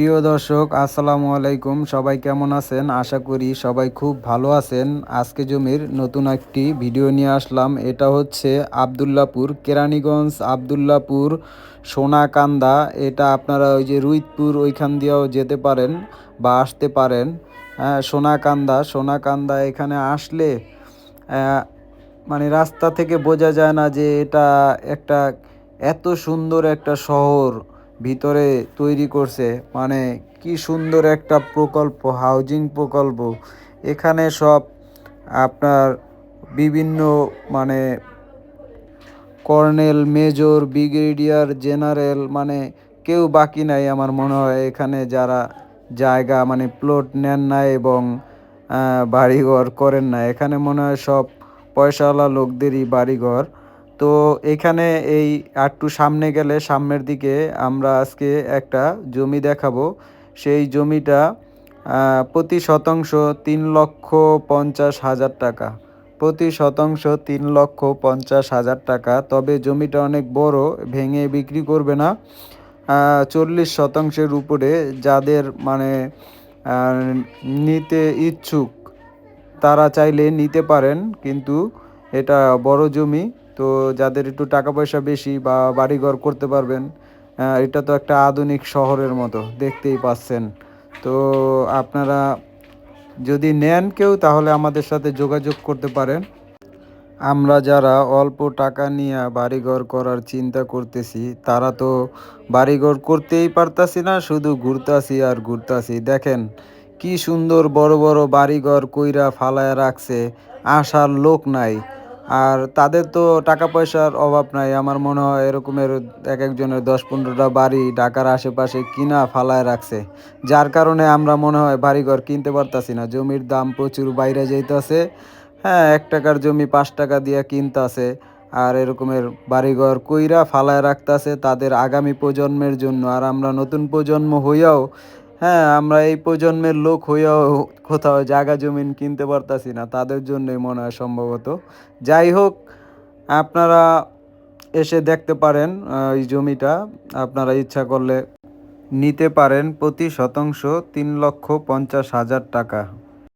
প্রিয় দর্শক, আসসালামু আলাইকুম। সবাই কেমন আছেন? আশা করি সবাই খুব ভালো আছেন। আজকে জমির নতুন একটি ভিডিও নিয়ে আসলাম। এটা হচ্ছে আবদুল্লাপুর, কেরানীগঞ্জ, আবদুল্লাপুর, সোনাকান্দা। এটা আপনারা ওই যে রুইতপুর ওইখান দিয়েও যেতে পারেন বা আসতে পারেন। হ্যাঁ সোনাকান্দা। সোনাকান্দা এখানে আসলে মানে রাস্তা থেকে বোঝা যায় না যে এটা একটা এত সুন্দর একটা শহর। ভিতরে তৈরি করছে। মানে কি সুন্দর একটা প্রকল্প হাউজিং প্রকল্প। এখানে সব আপনার বিভিন্ন মানে কর্নেল, মেজর, ব্রিগেডিয়ার, জেনারেল মানে কেউ বাকি নাই আমার মনে হয় এখানে যারা জায়গা মানে প্লট নেন না এবং বাড়িঘর করেন না। এখানে মনে হয় সব পয়সাওয়ালা লোকদেরই বাড়িঘর। তো এখানে এই আটটু সামনে গেলে সামনের দিকে আমরা আজকে একটা জমি দেখাবো। সেই জমিটা প্রতি শতাংশ তিন লক্ষ পঞ্চাশ হাজার টাকা। প্রতি শতাংশ তিন লক্ষ পঞ্চাশ হাজার টাকা। তবে জমিটা অনেক বড়, ভেঙে বিক্রি করবে না। চল্লিশ শতাংশের উপরে যাদের মানে নিতে ইচ্ছুক, তারা চাইলে নিতে পারেন। কিন্তু এটা বড় জমি। তো যাদের একটু টাকা পয়সা বেশি বা বাড়িঘর করতে পারবেন এটা তো একটা আধুনিক শহরের মতো, দেখতেই পাচ্ছেন। তো আপনারা যদি নেন কেউ, তাহলে আমাদের সাথে যোগাযোগ করতে পারেন। আমরা যারা অল্প টাকা নিয়ে বাড়িঘর করার চিন্তা করতেছি, তারা তো বাড়িঘর করতেই পারতাছি না, শুধু ঘুরতাছি আর ঘুরতাছি। দেখেন, কি সুন্দর বড় বড় বাড়িঘর কইরা ফালায় রাখছে আসার লোক নাই। আর তাদের তো টাকা পয়সার অভাব নাই। আমার মনে হয় এরকমের এক একজনের দশ পনেরোটা বাড়ি ঢাকার আশেপাশে কিনা ফালায় রাখছে। যার কারণে আমরা মনে হয় বাড়িঘর কিনতে পারতাছি না। জমির দাম প্রচুর বাইরে যাইতেছে। হ্যাঁ এক টাকার জমি পাঁচ টাকা দিয়ে কিনতাছে। আর এরকমের বাড়িঘর কইরা ফালায় রাখতাছে তাদের আগামী প্রজন্মের জন্য। আর আমরা নতুন প্রজন্ম হইয়াও হ্যাঁ আমরা এই প্রজন্মের লোক হইয়াও কোথাও জায়গা, জমিন কিনতে পারতাছি না, তাদের জন্যই মনে হয় সম্ভবত। যাই হোক, আপনারা এসে দেখতে পারেন এই জমিটা। আপনারা ইচ্ছা করলে নিতে পারেন, প্রতি শতাংশ তিন লক্ষ পঞ্চাশ হাজার টাকা।